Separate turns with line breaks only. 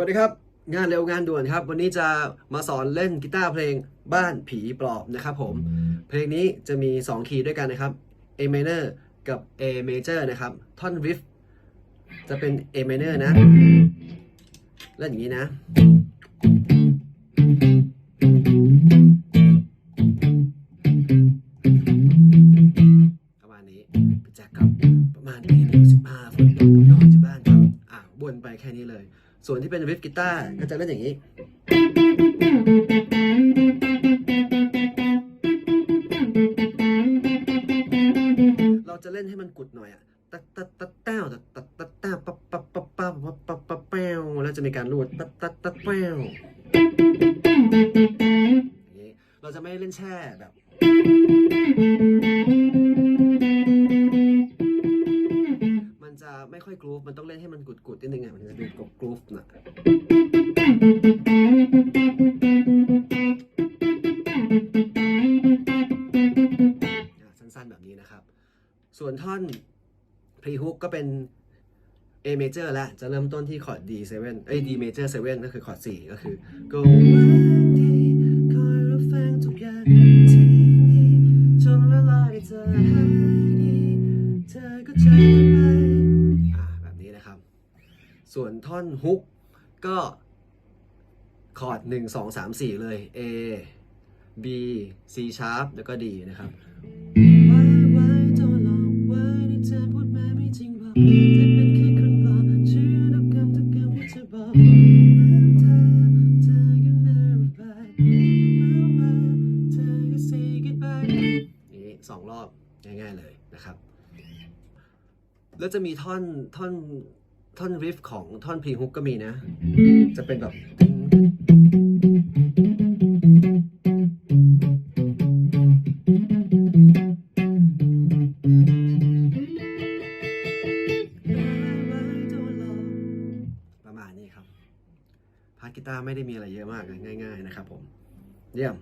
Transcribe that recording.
สวัสดีครับ งานเร็วงานด่วนครับ วันนี้จะมาสอนเล่นกีตาร์เพลงบ้านผีปลอบนะครับผม เพลงนี้จะมี 2 คีย์ด้วยกันนะครับ A minor กับ A major นะครับ ท่อนริฟจะเป็น A minor นะ เล่นอย่างนี้นะ ประมาณนี้พี่แจ็คครับ ประมาณตีหนึ่งสิบห้าฝนตกผมนอนที่บ้านครับ อะวนไปแค่นี้เลย ส่วนที่เป็นริฟกีตาร์ก็จะเล่นอย่างนี้ เราจะเล่นให้มันกุดหน่อยอะตัดตัดตัดแต้วตัดตัดตัดแต้วปั๊บปั๊บปั๊บปั๊บปั๊บปั๊บปั๊บแป้วแล้วจะมีการรูดตัดตัดตัดแป้วอย่างนี้เราจะไม่เล่นแช่แบบ ไม่ค่อยกรูฟมันต้องเล่นให้มันกุดๆนิดนึงอะมันจะดูกรูฟนะสั้นๆแบบนี้นะครับ ส่วนท่อนพรีฮุกก็เป็น A major แล้วจะเริ่มต้นที่คอร์ด D7 เอ้ย D major 7 ก็คือคอร์ด4ก็คือ Go ส่วนท่อนฮุกก็คอร์ด1 2 3 4 เลย A B C sharp แล้วก็ D นะครับไว้ไว้ตัวหลอกไว้ที่เธอพูดมามสี่เชื่อทุกคำทุกคำที่เอบอกเหมือนเธอเธอก็ never by รู้มาเธอก็ say goodbye นี่สองรอบง่ายๆเลยนะครับ แล้วจะมีท่อนท่อน ท่อนริฟของท่อนพรีฮุกก็มีนะ จะเป็นแบบประมาณนี้ครับพาร์ทกีตาร์ไม่ได้มีอะไรเยอะมากเลยง่าย ๆ นะครับผม เยี่ยม